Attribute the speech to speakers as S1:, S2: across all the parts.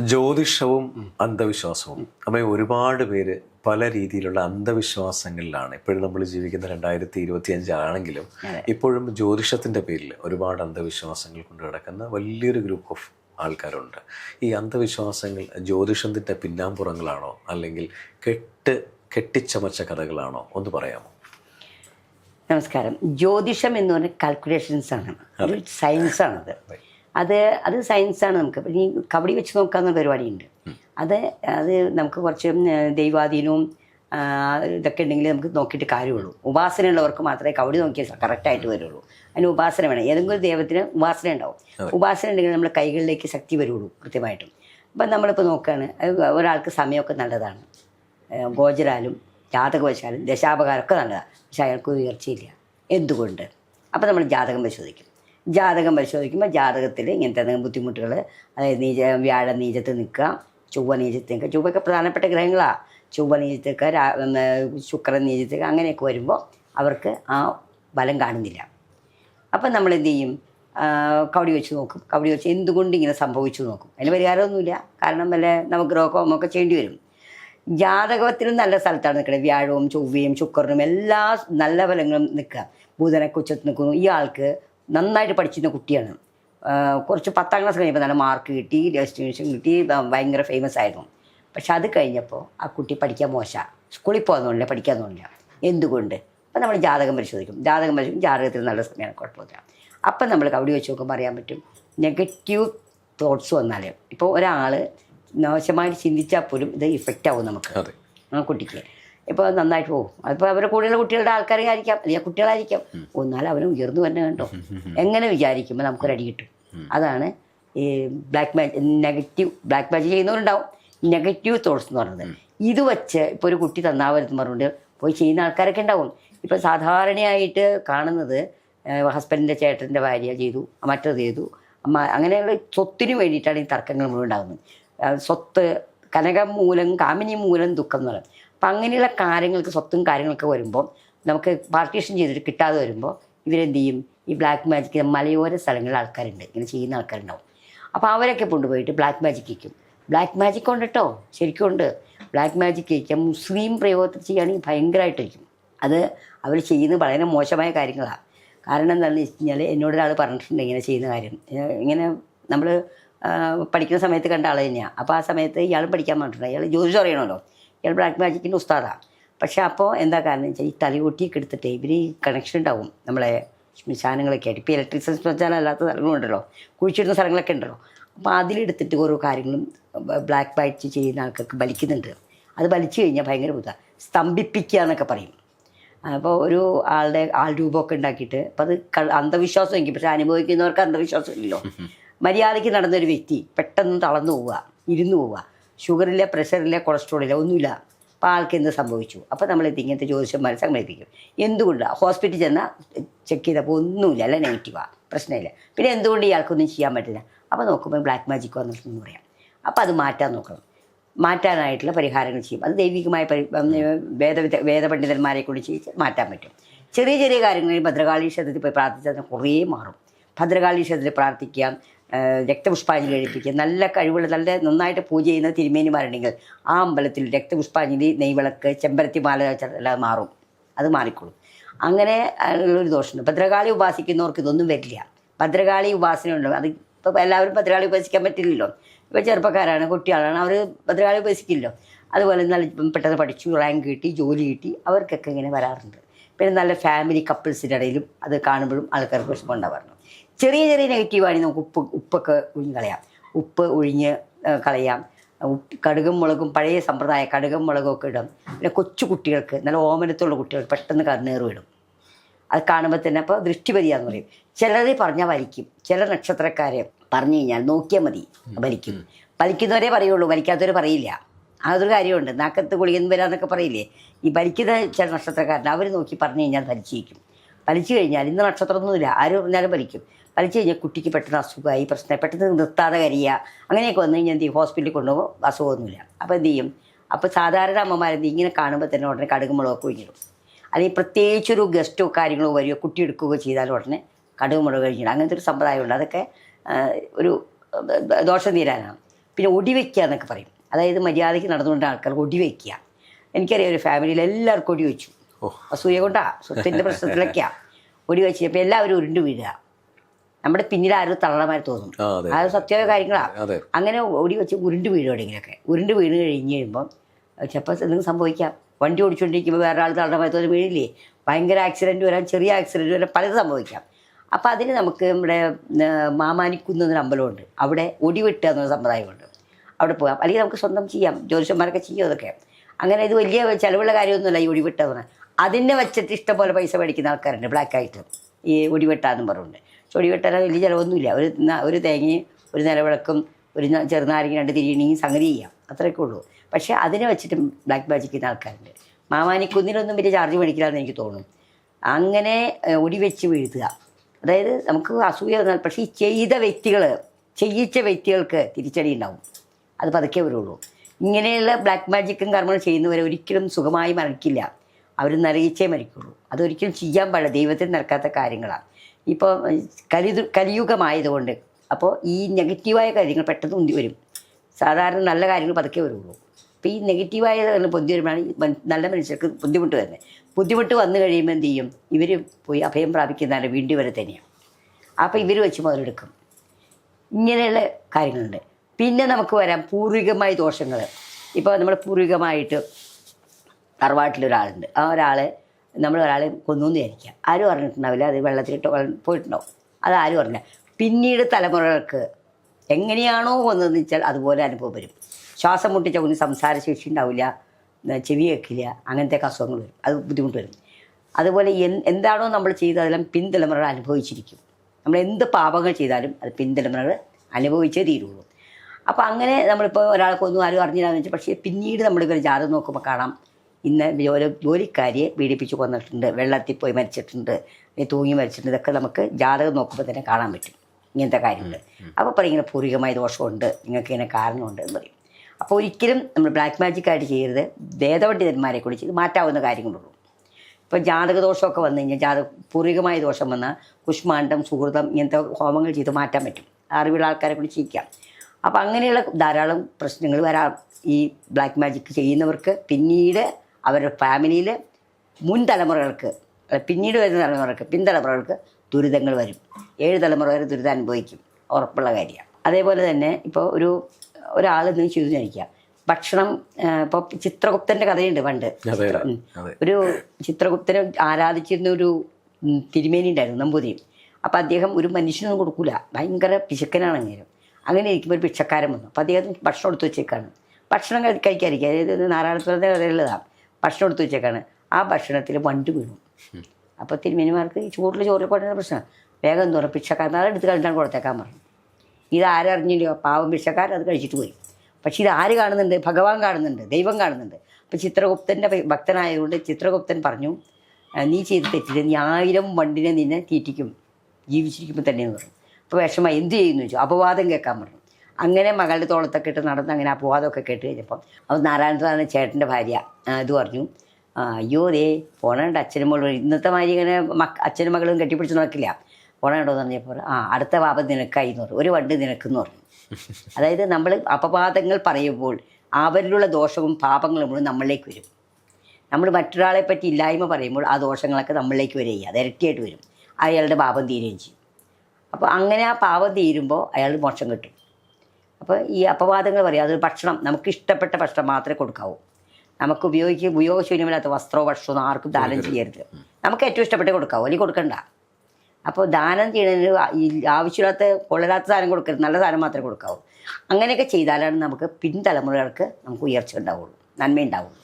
S1: ജ്യോതിഷവും അന്ധവിശ്വാസവും. അമ്മ ഒരുപാട് പേര് പല രീതിയിലുള്ള അന്ധവിശ്വാസങ്ങളിലാണ്. ഇപ്പോഴും നമ്മൾ ജീവിക്കുന്ന രണ്ടായിരത്തി ഇരുപത്തി അഞ്ചാണെങ്കിലും ഇപ്പോഴും ജ്യോതിഷത്തിന്റെ പേരിൽ ഒരുപാട് അന്ധവിശ്വാസങ്ങൾ കൊണ്ട് കിടക്കുന്ന വലിയൊരു ഗ്രൂപ്പ് ഓഫ് ആൾക്കാരുണ്ട്. ഈ അന്ധവിശ്വാസങ്ങൾ ജ്യോതിഷത്തിന്റെ പിന്നാമ്പുറങ്ങളാണോ? അല്ലെങ്കിൽ കെട്ട് കെട്ടിച്ചമച്ച കഥകളാണോ? ഒന്ന് പറയാമോ?
S2: നമസ്കാരം. ജ്യോതിഷം എന്ന് പറഞ്ഞാൽ കാൽക്കുലേഷൻസ് ആണ്. സയൻസ് ആണത്. അത് അത് സയൻസാണ് നമുക്ക്. ഇനി കബഡി വെച്ച് നോക്കാവുന്ന പരിപാടിയുണ്ട്. അത് അത് നമുക്ക് കുറച്ച് ദൈവാധീനവും ഇതൊക്കെ ഉണ്ടെങ്കിൽ നമുക്ക് നോക്കിയിട്ട് കാര്യമുള്ളൂ. ഉപാസന ഉള്ളവർക്ക് മാത്രമേ കവടി നോക്കിയാൽ കറക്റ്റായിട്ട് വരുള്ളൂ. അതിന് ഉപാസന വേണം. ഏതെങ്കിലും ഒരു ദൈവത്തിന് ഉപാസന ഉണ്ടാവും. ഉപാസന ഉണ്ടെങ്കിൽ നമ്മുടെ കൈകളിലേക്ക് ശക്തി വരുള്ളൂ കൃത്യമായിട്ടും. അപ്പം നമ്മളിപ്പോൾ നോക്കുകയാണ് ഒരാൾക്ക് സമയമൊക്കെ നല്ലതാണ്. ഗോചരാലും ജാതകവശാലും ദശാപകാരമൊക്കെ നല്ലതാണ്. പക്ഷേ അയാൾക്ക് ഉയർച്ചയില്ല. എന്തുകൊണ്ട്? അപ്പോൾ നമ്മൾ ജാതകം പരിശോധിക്കും. ജാതകം പരിശോധിക്കുമ്പോൾ ജാതകത്തിൽ ഇങ്ങനത്തെ എന്തെങ്കിലും ബുദ്ധിമുട്ടുകൾ അതായത് നീച വ്യാഴ നീചത്ത് നിൽക്കുക ചൊവ്വ നീചത്ത് നിൽക്കുക ചൊവ്വയൊക്കെ പ്രധാനപ്പെട്ട ഗ്രഹങ്ങളാണ് ചൊവ്വ നീചത്തൊക്കെ ശുക്രൻ നീചത്തൊക്കെ അങ്ങനെയൊക്കെ വരുമ്പോൾ അവർക്ക് ആ ബലം കാണുന്നില്ല. അപ്പം നമ്മൾ എന്ത് ചെയ്യും കവടി വെച്ച് നോക്കും. കവടി വെച്ച് എന്തുകൊണ്ട് ഇങ്ങനെ സംഭവിച്ചു നോക്കും. അതിന് പരിഹാരമൊന്നുമില്ല. കാരണം വല്ല നമുക്ക് രോഗമൊക്കെ ചെയ്യേണ്ടി വരും. ജാതകത്തിലും നല്ല സ്ഥലത്താണ് നിൽക്കുന്നത് വ്യാഴവും ചൊവ്വയും ശുക്രനും എല്ലാ നല്ല ഫലങ്ങളും നിൽക്കുക ബുധനൊക്കെ ഉച്ചത്ത് നിൽക്കുന്നു ഈ ആൾക്ക് നന്നായിട്ട് പഠിച്ചിരുന്ന കുട്ടിയാണ്. കുറച്ച് പത്താം ക്ലാസ് കഴിഞ്ഞപ്പോൾ നല്ല മാർക്ക് കിട്ടി ഡെസ്റ്റിനേഷൻ കിട്ടി ഭയങ്കര ഫേമസ് ആയിരുന്നു. പക്ഷെ അത് കഴിഞ്ഞപ്പോൾ ആ കുട്ടി പഠിക്കാൻ മോശമാണ് സ്കൂളിൽ പോകുന്നില്ല പഠിക്കാൻ തോന്നില്ല. എന്തുകൊണ്ട്? അപ്പം നമ്മൾ ജാതകം പരിശോധിക്കും. ജാതകം പരിശോധിക്കും ജാതകത്തിൽ നല്ല സമയമാണ് കുഴപ്പമില്ല അപ്പം നമ്മൾ കവടി വെച്ച് നോക്കുമ്പോൾ അറിയാൻ പറ്റും നെഗറ്റീവ് തോട്ട്സ് വന്നാൽ ഇപ്പോൾ ഒരാൾ മോശമായിട്ട് ചിന്തിച്ചാൽ പോലും ഇത് ഇഫക്റ്റ് ആവും നമുക്ക് ആ കുട്ടിക്ക്. ഇപ്പോൾ നന്നായിട്ട് പോകും. അതിപ്പോൾ അവരുടെ കൂടെയുള്ള കുട്ടികളുടെ ആൾക്കാരെ ആയിരിക്കാം അല്ലെങ്കിൽ കുട്ടികളായിരിക്കാം ഒന്നാൽ അവനെ ഉയർന്നു തന്നെ കണ്ടോ എങ്ങനെ വിചാരിക്കുമ്പോൾ നമുക്കൊരടി കിട്ടും. അതാണ് ഈ ബ്ലാക്ക് മാജ് നെഗറ്റീവ് ബ്ലാക്ക് മാജിക് ചെയ്യുന്നവരുണ്ടാവും. നെഗറ്റീവ് തോട്ട്സ് എന്ന് പറയുന്നത്. ഇത് വെച്ച് ഇപ്പോൾ ഒരു കുട്ടി തന്നാവരുന്ന് പറഞ്ഞുകൊണ്ട് പോയി ചെയ്യുന്ന ആൾക്കാരൊക്കെ ഉണ്ടാവും. ഇപ്പോൾ സാധാരണയായിട്ട് കാണുന്നത് ഹസ്ബൻഡിന്റെ ചേട്ടന്റെ ഭാര്യ ചെയ്തു മറ്റത് ചെയ്തു. അമ്മ അങ്ങനെയുള്ള സ്വത്തിന് വേണ്ടിയിട്ടാണ് ഈ തർക്കങ്ങൾ മുഴുവൻ ഉണ്ടാകുന്നത്. സ്വത്ത് കനകം മൂലം കാമിനി മൂലം ദുഃഖം എന്ന് പറയും. അപ്പം അങ്ങനെയുള്ള കാര്യങ്ങൾക്ക് സ്വത്തും കാര്യങ്ങളൊക്കെ വരുമ്പോൾ നമുക്ക് പാർട്ടീഷൻ ചെയ്തിട്ട് കിട്ടാതെ വരുമ്പോൾ ഇവരെന്ത് ചെയ്യും? ഈ ബ്ലാക്ക് മാജിക് മലയോര സ്ഥലങ്ങളിൽ ആൾക്കാരുണ്ട്. ഇങ്ങനെ ചെയ്യുന്ന ആൾക്കാരുണ്ടാവും. അപ്പോൾ അവരൊക്കെ കൊണ്ടുപോയിട്ട് ബ്ലാക്ക് മാജിക് വയ്ക്കും ബ്ലാക്ക് മാജിക് ഉണ്ട് കേട്ടോ ശരിക്കും ഉണ്ട്. ബ്ലാക്ക് മാജിക് വയ്ക്കാം മുസ്ലിം പ്രയോഗത്തിൽ ചെയ്യുകയാണെങ്കിൽ ഭയങ്കരമായിട്ടിരിക്കും അത് അവർ ചെയ്യുന്നത് വളരെ മോശമായ കാര്യങ്ങളാണ് കാരണം എന്താണെന്ന് വെച്ച് കഴിഞ്ഞാൽ എന്നോട് ഒരാൾ പറഞ്ഞിട്ടുണ്ട് ഇങ്ങനെ ചെയ്യുന്ന കാര്യം. ഇങ്ങനെ നമ്മൾ പഠിക്കുന്ന സമയത്ത് കണ്ട ആൾ തന്നെയാണ് അപ്പോൾ ആ സമയത്ത് ഇയാൾ പഠിക്കാൻ പറഞ്ഞിട്ടുണ്ട്. ഇയാൾ ജ്യോതിഷം അറിയണമല്ലോ. ഇയാൾ ബ്ലാക്ക് മാജിക്കിന്റെ ഉസ്താദാണ് പക്ഷേ അപ്പോൾ എന്താ കാരണം വെച്ചാൽ ഈ തലയൂട്ടിയൊക്കെ എടുത്തിട്ട് ഇവർ ഈ കണക്ഷൻ ഉണ്ടാവും നമ്മളെ ശ്മശാനങ്ങളൊക്കെ ആയിട്ട്. ഇപ്പോൾ ഇലക്ട്രിക് ശ്മശാനം അല്ലാത്ത സ്ഥലങ്ങളുണ്ടല്ലോ കുഴിച്ചിടുന്ന സ്ഥലങ്ങളൊക്കെ ഉണ്ടല്ലോ. അപ്പോൾ അതിലെടുത്തിട്ട് ഓരോ കാര്യങ്ങളും ബ്ലാക്ക് ബൈറ്റ് ചെയ്യുന്ന ആൾക്കൊക്കെ ബലിക്കുന്നുണ്ട് അത് വലിച്ചു കഴിഞ്ഞാൽ ഭയങ്കര ബുദ്ധ സ്തംഭിപ്പിക്കുക എന്നൊക്കെ പറയും. അപ്പോൾ ഒരു ആളുടെ ആൾ രൂപമൊക്കെ ഉണ്ടാക്കിയിട്ട് അപ്പോൾ അത് അന്ധവിശ്വാസം എനിക്ക് പക്ഷെ അനുഭവിക്കുന്നവർക്ക് അന്ധവിശ്വാസം ഇല്ലല്ലോ മര്യാദയ്ക്ക് നടന്നൊരു വ്യക്തി പെട്ടെന്ന് തളർന്നു പോവുക ഇരുന്നു പോവുക. ഷുഗറില്ല പ്രഷറില്ല കൊളസ്ട്രോളില്ല ഒന്നുമില്ല. അപ്പോൾ ആൾക്ക് എന്ത് സംഭവിച്ചു? അപ്പോൾ നമ്മൾ ഇങ്ങനത്തെ ജ്യോതിഷന്മാരെ സംഘടിപ്പിക്കും. എന്തുകൊണ്ടാണ് ഹോസ്പിറ്റലിൽ ചെന്നാൽ ചെക്ക് ചെയ്തപ്പോൾ ഒന്നുമില്ല അല്ല നെഗറ്റീവാണ് പ്രശ്നമില്ല. പിന്നെ എന്തുകൊണ്ട് ഇയാൾക്കൊന്നും ചെയ്യാൻ പറ്റില്ല? അപ്പോൾ നോക്കുമ്പോൾ ബ്ലാക്ക് മാജിക് വന്നിട്ടുണ്ടെന്ന് പറയാം. അപ്പോൾ അത് മാറ്റാൻ നോക്കണം. മാറ്റാനായിട്ടുള്ള പരിഹാരങ്ങൾ ചെയ്യും. അത് ദൈവികമായ പരി വേദ വേദപണ്ഡിതന്മാരെ കൊണ്ട് ചെയ്ത് മാറ്റാൻ പറ്റും. ചെറിയ ചെറിയ കാര്യങ്ങളിൽ ഭദ്രകാളി ക്ഷേത്രത്തിൽ പോയി പ്രാർത്ഥിച്ചാൽ കുറേ മാറും. ഭദ്രകാളി ക്ഷേത്രത്തിൽ പ്രാർത്ഥിക്കാം. ആ, രക്തപുഷ്പാഞ്ജലി കഴിപ്പിക്കുക. നല്ല കഴിവുള്ള നല്ല നന്നായിട്ട് പൂജ ചെയ്യുന്ന തിരുമേനിമാരുണ്ടെങ്കിൽ ആ അമ്പലത്തിൽ രക്തപുഷ്പാഞ്ജലി നെയ്വിളക്ക് ചെമ്പരത്തി മാല എല്ലാം മാറും. അത് മാറിക്കോളും. അങ്ങനെ ഒരു ദോഷമുണ്ട്. ഭദ്രകാളി ഉപാസിക്കുന്നവർക്ക് ഇതൊന്നും വരില്ല. ഭദ്രകാളി ഉപാസന ഉണ്ട് അത് ഇപ്പോൾ എല്ലാവരും ഭദ്രകാളി ഉപാസിക്കാൻ പറ്റില്ലല്ലോ. ഇപ്പോൾ ചെറുപ്പക്കാരാണ് കുട്ടികളാണ് അവർ ഭദ്രകാളി ഉപാസിക്കില്ലല്ലോ. അതുപോലെ നല്ല പെട്ടെന്ന് പഠിച്ചു റാങ്ക് കിട്ടി ജോലി കിട്ടി അവർക്കൊക്കെ ഇങ്ങനെ വരാറുണ്ട്. പിന്നെ നല്ല ഫാമിലി കപ്പിൾസിന്റെ ഇടയിലും അത് കാണുമ്പോഴും ആൾക്കാർക്ക് വിഷമം ഉണ്ടാവാറുണ്ട്. ചെറിയ ചെറിയ നെഗറ്റീവാണെങ്കിൽ നമുക്ക് ഉപ്പ് ഉപ്പൊക്കെ ഒഴിഞ്ഞ് കളയാം. ഉപ്പ് ഒഴിഞ്ഞ് കളയാം. കടുകും മുളകും പഴയ സമ്പ്രദായ കടുകും മുളകും ഒക്കെ ഇടും. പിന്നെ കൊച്ചു കുട്ടികൾക്ക് നല്ല ഓമനത്തുള്ള കുട്ടികൾക്ക് പെട്ടെന്ന് കണ്ണേറും ഇടും അത് കാണുമ്പോൾ തന്നെ അപ്പോൾ ദൃഷ്ടിപതിയാന്ന് പറയും. ചിലർ പറഞ്ഞാൽ വലിക്കും. ചില നക്ഷത്രക്കാരെ പറഞ്ഞു കഴിഞ്ഞാൽ നോക്കിയാൽ മതി വലിക്കും. വലിക്കുന്നവരെ പറയുള്ളൂ വലിക്കാത്തവരെ പറയില്ല. അതൊരു കാര്യമുണ്ട്. നാക്കത്ത് കുളിയെന്ന് വരാന്നൊക്കെ പറയില്ലേ? ഈ വലിക്കുന്ന ചില നക്ഷത്രക്കാരൻ അവർ നോക്കി പറഞ്ഞു കഴിഞ്ഞാൽ വലിച്ചിരിക്കും വലിച്ചു കഴിഞ്ഞാൽ ഇന്ന് നക്ഷത്രമൊന്നുമില്ല. ആരും പറഞ്ഞാലും വലിക്കും വലിച്ചു കഴിഞ്ഞാൽ കുട്ടിക്ക് പെട്ടെന്ന് അസുഖമായി പ്രശ്നം പെട്ടെന്ന് നിർത്താതെ കരിയുക അങ്ങനെയൊക്കെ വന്നു കഴിഞ്ഞാൽ എന്ത് ചെയ്യും? ഹോസ്പിറ്റലിൽ കൊണ്ടുപോകും അസുഖമൊന്നുമില്ല. അപ്പോൾ എന്ത് ചെയ്യും? അപ്പോൾ സാധാരണ അമ്മമാരെന്ത്? ഇങ്ങനെ കാണുമ്പോൾ തന്നെ ഉടനെ കടുക് മുളകൊക്കെ ഒഴിഞ്ഞിടും അല്ലെങ്കിൽ പ്രത്യേകിച്ചൊരു ഗസ്റ്റോ കാര്യങ്ങളോ വരികയോ കുട്ടി എടുക്കുകയോ ചെയ്താൽ ഉടനെ കടുക് മുളക് കഴിഞ്ഞിടും അങ്ങനത്തെ ഒരു സമ്പ്രദായമുണ്ട്. അതൊക്കെ ഒരു ദോഷം തീരാനാണ്. പിന്നെ ഒടിവെക്കുക എന്നൊക്കെ പറയും. അതായത് മര്യാദയ്ക്ക് നടന്നുകൊണ്ട് ആൾക്കാർക്ക് ഒടിവെക്കുക എനിക്കറിയാം ഒരു ഫാമിലിയിൽ എല്ലാവർക്കും ഒടി വെച്ചു.
S1: ഓ.
S2: അസൂയ കൊണ്ടാ. സ്വത്തിന്റെ പ്രശ്നത്തിലൊക്കെയാ. ഒടി വെച്ച് അപ്പോൾ എല്ലാവരും ഉരുണ്ടു വീഴുക. നമ്മുടെ പിന്നിൽ ആരും തള്ളമാര് തോന്നും.
S1: അതെ.
S2: സത്യമായ കാര്യങ്ങളാണ് അങ്ങനെ ഓടി വെച്ച് ഉരുണ്ട് വീഴും എവിടെയെങ്കിലൊക്കെ. ഉരുണ്ട് വീണ് കഴിഞ്ഞ് കഴിയുമ്പം ചിലപ്പോൾ എന്തെങ്കിലും സംഭവിക്കാം. വണ്ടി ഓടിച്ചുകൊണ്ടിരിക്കുമ്പോൾ വേറെ ആൾ തള്ളമാര് തോന്നി. വീഴില്ലേ? ഭയങ്കര ആക്സിഡന്റ് വരാം ചെറിയ ആക്സിഡന്റ് വരാം പലതും സംഭവിക്കാം. അപ്പം അതിന് നമുക്ക് നമ്മുടെ മാമാനിക്കുന്ന മാമാനിക്കുന്ന് എന്നൊരു അമ്പലമുണ്ട്. അവിടെ ഒടിവെട്ടുക എന്നൊരു സമ്പ്രദായമുണ്ട്. അവിടെ പോകാം. അല്ലെങ്കിൽ നമുക്ക് സ്വന്തം ചെയ്യാം. ജ്യോതിഷന്മാരൊക്കെ ചെയ്യും അതൊക്കെ. അങ്ങനെ ഇത് വലിയ ചിലവുള്ള കാര്യമൊന്നുമല്ല ഈ ഒടിവെട്ടുക എന്ന് പറഞ്ഞാൽ. അതിനെ വെച്ചിട്ട് ഇഷ്ടംപോലെ പൈസ മേടിക്കുന്ന ആൾക്കാരുണ്ട് ബ്ലാക്കായിട്ട് ഈ ഒടിവെട്ടാന്നും പറഞ്ഞുണ്ട് പക്ഷെ ഒടിവെട്ടാൻ വലിയ ചിലവൊന്നുമില്ല. ഒരു ഒരു തേങ്ങയും ഒരു നിലവിളക്കും ഒരു ചെറുനാരങ്ങി രണ്ട് തിരിയണിയും സംഗതി ചെയ്യാം. അത്രയൊക്കെ ഉള്ളൂ. പക്ഷേ അതിനെ വെച്ചിട്ട് ബ്ലാക്ക് മാജിക്കുന്ന ആൾക്കാരുണ്ട്. മാമാനിക്കുന്നിലൊന്നും വലിയ ചാർജ് മേടിക്കില്ല എന്ന് എനിക്ക് തോന്നും. അങ്ങനെ ഒടിവെച്ച് ഒടി വെച്ച് വീഴ്ത്തുക. അതായത് നമുക്ക് അസൂയ വന്നാൽ പക്ഷേ ഈ ചെയ്ത വ്യക്തികൾ ചെയ്യിച്ച വ്യക്തികൾക്ക് തിരിച്ചടി ഉണ്ടാവും. അത് പതുക്കെ വരുള്ളൂ. ഇങ്ങനെയുള്ള ബ്ലാക്ക് മാജിക്കും കർമ്മങ്ങൾ ചെയ്യുന്നവരെ ഒരിക്കലും സുഖമായി മരിക്കില്ല അവർ നരകിച്ചേ മരിക്കുള്ളൂ. അതൊരിക്കലും ചെയ്യാൻ പാടില്ല. ദൈവത്തിന് നടക്കാത്ത കാര്യങ്ങളാണ്. ഇപ്പോൾ കലി കലിയുഗമായതുകൊണ്ട് അപ്പോൾ ഈ നെഗറ്റീവായ കാര്യങ്ങൾ പെട്ടെന്ന് ഉന്തി വരും. സാധാരണ നല്ല കാര്യങ്ങൾ പതുക്കെ വരുള്ളൂ. അപ്പോൾ ഈ നെഗറ്റീവായ കാര്യങ്ങൾ പൊന്തി വരുമ്പോഴാണ് നല്ല മനുഷ്യർക്ക് ബുദ്ധിമുട്ട് വരുന്നത് ബുദ്ധിമുട്ട് വന്നു കഴിയുമ്പോൾ എന്ത് ചെയ്യും? ഇവർ പോയി അഭയം പ്രാപിക്കുന്നതാണ് വീണ്ടും ഇവരെ തന്നെയാണ്. അപ്പോൾ ഇവർ വെച്ച് മുതലെടുക്കും. ഇങ്ങനെയുള്ള കാര്യങ്ങളുണ്ട്. പിന്നെ നമുക്ക് വരാം പൂർവികമായ ദോഷങ്ങൾ ഇപ്പോൾ നമ്മൾ പൂർവികമായിട്ട് തറവാട്ടിലൊരാളുണ്ട്. ആ ഒരാൾ നമ്മൾ ഒരാളെ കൊന്നു വിചാരിക്കുക. ആരും അറിഞ്ഞിട്ടുണ്ടാവില്ല. അത് വെള്ളത്തിലിട്ട് വള- പോയിട്ടുണ്ടാവും. അത് ആരും അറിഞ്ഞ പിന്നീട് തലമുറകൾക്ക് എങ്ങനെയാണോ കൊന്നതെന്ന് വെച്ചാൽ അതുപോലെ അനുഭവം വരും. ശ്വാസം മുട്ടിച്ച സംസാര സംസാരശേഷി ഉണ്ടാവില്ല. ചെവി കേൾക്കില്ല. അങ്ങനത്തെ അസുഖങ്ങൾ വരും. അത് ബുദ്ധിമുട്ട് വരും. അതുപോലെ എൻ- എന്താണോ നമ്മൾ ചെയ്തത് അതെല്ലാം പിൻതലമുറകൾ അനുഭവിച്ചിരിക്കും. നമ്മൾ എന്ത് പാപങ്ങൾ ചെയ്താലും അത് പിൻതലമുറകൾ അനുഭവിച്ചേ തീരുള്ളൂ. അപ്പോൾ അങ്ങനെ നമ്മളിപ്പോൾ ഒരാളെ കൊന്നു. ആരും അറിഞ്ഞില്ലാന്ന് വെച്ചാൽ പക്ഷേ പിന്നീട് നമ്മൾ ജാതം നോക്കുമ്പോൾ കാണാം. ഇന്ന് ജോലി ജോലിക്കാരിയെ പീഡിപ്പിച്ച് കൊന്നിട്ടുണ്ട് വെള്ളത്തിൽ പോയി മരിച്ചിട്ടുണ്ട് തൂങ്ങി മരിച്ചിട്ടുണ്ട്. ഇതൊക്കെ നമുക്ക് ജാതകം നോക്കുമ്പോൾ തന്നെ കാണാൻ പറ്റും. ഇങ്ങനത്തെ കാര്യങ്ങൾ അപ്പോൾ പറയും ഇങ്ങനെ പൂർവികമായ ദോഷമുണ്ട്. നിങ്ങൾക്ക് ഇങ്ങനെ കാരണമുണ്ട് എന്ന് പറയും. അപ്പോൾ ഒരിക്കലും നമ്മൾ ബ്ലാക്ക് മാജിക് ആയിട്ട് ചെയ്യരുത്. വേദപണ്ഡിതന്മാരെ കൂടി ഇത് മാറ്റാവുന്ന കാര്യങ്ങളുള്ളൂ. ഇപ്പോൾ ജാതക ദോഷമൊക്കെ വന്നു കഴിഞ്ഞാൽ ജാതക പൂർവികമായ ദോഷം വന്നാൽ കുഷ്മാണ്ഡം സുഹൃതം ഇങ്ങനത്തെ ഹോമങ്ങൾ ചെയ്ത് മാറ്റാൻ പറ്റും. അറിവുള്ള ആൾക്കാരെ കൂടി ചെയ്യിക്കാം അപ്പോൾ അങ്ങനെയുള്ള ധാരാളം പ്രശ്നങ്ങൾ വരാം ഈ ബ്ലാക്ക് മാജിക് ചെയ്യുന്നവർക്ക് പിന്നീട് അവരുടെ ഫാമിലിയിൽ മുൻ തലമുറകൾക്ക് പിന്നീട് വരുന്ന തലമുറകൾക്ക് പിൻതലമുറകൾക്ക് ദുരിതങ്ങൾ വരും. ഏഴ് തലമുറ വരെ ദുരിതം അനുഭവിക്കും. ഉറപ്പുള്ള കാര്യമാണ്. അതേപോലെ തന്നെ ഇപ്പോൾ ഒരു ഒരാൾ നീ ചെയ്തു വിചാരിക്കുക. ഭക്ഷണം ഇപ്പോൾ ചിത്രഗുപ്തന്റെ കഥയുണ്ട് പണ്ട്. ഒരു ചിത്രഗുപ്തനെ ആരാധിച്ചിരുന്ന ഒരു തിരുമേനി ഉണ്ടായിരുന്നു നമ്പൂതിരി. അപ്പോൾ അദ്ദേഹം ഒരു മനുഷ്യനൊന്നും കൊടുക്കൂല. ഭയങ്കര പിശുക്കനാണ് അങ്ങേരും. അങ്ങനെ ഇരിക്കുമ്പോൾ ഒരു പിച്ചക്കാരൻ വന്നു. അപ്പോൾ അദ്ദേഹം ഭക്ഷണം എടുത്ത് വെച്ചേക്കാണ്. ഭക്ഷണം കഴി- കഴിക്കാതിരിക്കുക. അതായത് നാരായണത്തിന്റെ കഥയുള്ളതാണ്. ഭക്ഷണം എടുത്ത് വെച്ചേക്കാണ്. ആ ഭക്ഷണത്തിൽ വണ്ട് വീണു. അപ്പോൾ തിരുമേനിമാർക്ക് ഈ ചൂടിൽ ചോറിൽ കൊണ്ടുവരുന്ന പ്രശ്നം വേഗം എന്തോ ഭിക്ഷക്കാരൻ അത് എടുത്ത് കഴിഞ്ഞാൽ കൊടുത്തേക്കാൻ പറഞ്ഞു. ഇത് ആരറിഞ്ഞില്ലയോ പാവം ഭിക്ഷക്കാരൻ അത് കഴിച്ചിട്ട് പോയി. പക്ഷേ ഇത് ആര് കാണുന്നുണ്ട്? ഭഗവാൻ കാണുന്നുണ്ട് ദൈവം കാണുന്നുണ്ട്. അപ്പം ചിത്രഗുപ്തന്റെ ഭക്തനായതുകൊണ്ട് ചിത്രഗുപ്തൻ പറഞ്ഞു "ആ, നീ ചെയ്ത് തെറ്റില്ല നീ ആയിരം വണ്ടിനെ നിന്നെ തീറ്റിക്കും ജീവിച്ചിരിക്കുമ്പോൾ തന്നെയെന്ന് പറഞ്ഞു. അപ്പോൾ വിഷമം എന്ത് ചെയ്യുന്നു? ചോദിച്ചു. അപവാദം കേൾക്കാൻ പറഞ്ഞു. അങ്ങനെ മകളുടെ തോളത്തൊക്കെ ഇട്ട് നടന്ന് അങ്ങനെ അപവാദമൊക്കെ കേട്ട് കഴിഞ്ഞപ്പം അവൻ നാരായണത്താണ് ചേട്ടന്റെ ഭാര്യ ഇത് പറഞ്ഞു. അയ്യോ ദേ പോണേണ്ട അച്ഛനും മകളും ഇന്നത്തെ മാതിരി ഇങ്ങനെ മക്ക അച്ഛനും മകളും കെട്ടിപ്പിടിച്ച് നടക്കില്ല. പോണേണ്ടോ എന്ന് പറഞ്ഞപ്പോൾ ആ അടുത്ത പാപം നിനക്കായി എന്ന് പറഞ്ഞു. ഒരു വണ്ട് നിനക്കെന്ന് പറഞ്ഞു. അതായത് നമ്മൾ അപവാദങ്ങൾ പറയുമ്പോൾ അവരിലുള്ള ദോഷവും പാപങ്ങളും മുഴുവൻ നമ്മളിലേക്ക് വരും. നമ്മൾ മറ്റൊരാളെ പറ്റി ഇല്ലായ്മ പറയുമ്പോൾ ആ ദോഷങ്ങളൊക്കെ നമ്മളിലേക്ക് വരിക അത് ഇരട്ടിയായിട്ട് വരും. അയാളുടെ പാപം തീരുകയും ചെയ്യും. അപ്പോൾ അങ്ങനെ ആ പാപം തീരുമ്പോൾ അയാൾ മോശം കിട്ടും. അപ്പോൾ ഈ അപവാദങ്ങൾ പറയും. അതൊരു ഭക്ഷണം. നമുക്ക് ഇഷ്ടപ്പെട്ട ഭക്ഷണം മാത്രമേ കൊടുക്കാവൂ. നമുക്ക് ഉപയോഗിക്കുക ഉപയോഗശൂന്യമില്ലാത്ത വസ്ത്രമോ ഭക്ഷണമോ ആർക്കും ദാനം ചെയ്യരുത്. നമുക്ക് ഏറ്റവും ഇഷ്ടപ്പെട്ടേ കൊടുക്കാവൂ. അല്ലെങ്കിൽ കൊടുക്കണ്ട. അപ്പോൾ ദാനം ചെയ്യുന്നതിന് ഈ ആവശ്യമില്ലാത്ത കൊള്ളരാത്ത സാധനം കൊടുക്കരുത്. നല്ല സാധനം മാത്രമേ കൊടുക്കാവൂ. അങ്ങനെയൊക്കെ ചെയ്താലാണ് നമുക്ക് പിൻതലമുറകൾക്ക് നമുക്ക് ഉയർച്ച ഉണ്ടാവുള്ളൂ. നന്മ ഉണ്ടാവുള്ളൂ.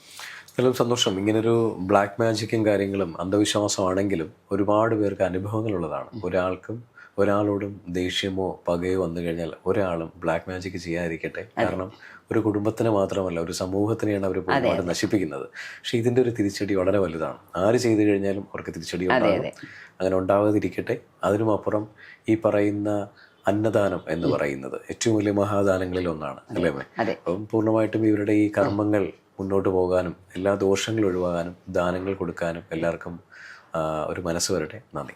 S1: എന്നാലും സന്തോഷം. ഇങ്ങനൊരു ബ്ലാക്ക് മാജിക്കും കാര്യങ്ങളും അന്ധവിശ്വാസമാണെങ്കിലും ഒരുപാട് പേർക്ക് അനുഭവങ്ങളുള്ളതാണ്. ഒരാൾക്കും ഒരാളോടും ദേഷ്യമോ പകയോ വന്നു കഴിഞ്ഞാൽ ഒരാളും ബ്ലാക്ക് മാജിക് ചെയ്യാതിരിക്കട്ടെ. കാരണം ഒരു കുടുംബത്തിന് മാത്രമല്ല ഒരു സമൂഹത്തിനെയാണ് അവർ ഒരുപാട് നശിപ്പിക്കുന്നത്. പക്ഷെ ഇതിന്റെ ഒരു തിരിച്ചടി വളരെ വലുതാണ്. ആര് ചെയ്തു കഴിഞ്ഞാലും അവർക്ക് തിരിച്ചടി ഉണ്ടാകും. അങ്ങനെ ഉണ്ടാകാതിരിക്കട്ടെ അതിനുമപ്പുറം ഈ പറയുന്ന അന്നദാനം എന്ന് പറയുന്നത് ഏറ്റവും വലിയ മഹാദാനങ്ങളിൽ ഒന്നാണ്. അല്ലേ. അപ്പം പൂർണമായിട്ടും ഇവരുടെ ഈ കർമ്മങ്ങൾ മുന്നോട്ട് പോകാനും എല്ലാ ദോഷങ്ങളും ഒഴിവാകാനും ദാനങ്ങൾ കൊടുക്കാനും എല്ലാവർക്കും ഒരു മനസ്സ് വരട്ടെ. നന്ദി.